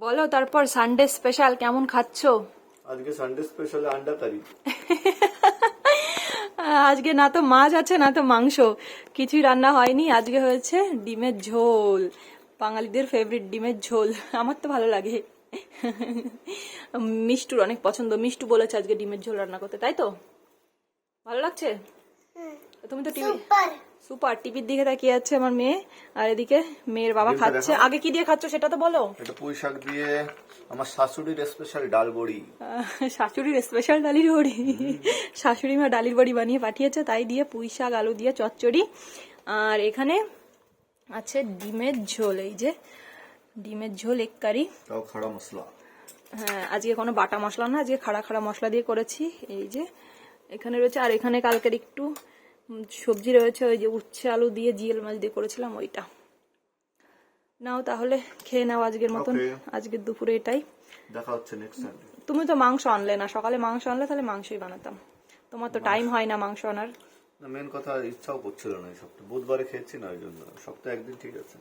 বলো তারপর Sunday special কেমন খাচ্ছো? আজকে সানডে স্পেশাল আন্ডা কারি আজকে না তো মাছ আছে না তো মাংস। কিছুই রান্না হয়নি আজকে হয়েছে ডিমের ঝোল। বাঙালিদের ফেভারিট ডিমের ঝোল। আমার তো ভালো লাগে। মিষ্টুর অনেক পছন্দ। মিষ্টু বলেছে আজকে ডিমের ঝোল রান্না করতে তাই তো? ভালো লাগছে? তুমি তো টিভি সুপার। টিভির দিকে তাকিয়ে আছে আমার মেয়ে। আর এদিকে মেয়ের বাবা খাচ্ছে। আগে কি দিয়ে খাচ্ছ সেটা তো বলো। এটা পুঁই শাক দিয়ে আমার শাশুড়ির স্পেশাল ডাল বড়ি। শাশুড়ির স্পেশাল ডালির বড়ি। শাশুড়ি মা ডালির বড়ি বানিয়ে পাঠিয়েছে তাই দিয়ে পুঁই শাক আলু দিয়ে চচ্চড়ি। আর এখানে আছে ডিমের ঝোল এই যে ডিমের ঝোল এক কারি তাও খাড়া মশলা। হ্যাঁ আজকে কোনো বাটা মশলা না আজকে খাড়া খাড়া মশলা দিয়ে করেছি। এই যে এখানে রয়েছে আর এখানে কালকের একটু সবজি রয়েছে ওই যে উচ্ছে আলু দিয়ে জিয়েল মাছ দিয়ে করেছিলাম ওইটা। নাও তাহলে খেয়ে নাও আজকের মতন। আজকের দুপুরে এটাই। দেখা হচ্ছে নেক্সট সানডে তুমি তো মাংস আনলে না সকালে মাংস আনলে তাহলে মাংসই বানাতাম। তোমার তো টাইম হয় না মাংস আনার। মেন কথা ইচ্ছাও করছিল না এই সপ্তাহে বুধবারে খেয়েছি না ওই জন্য। সপ্তাহে একদিন ঠিক আছে।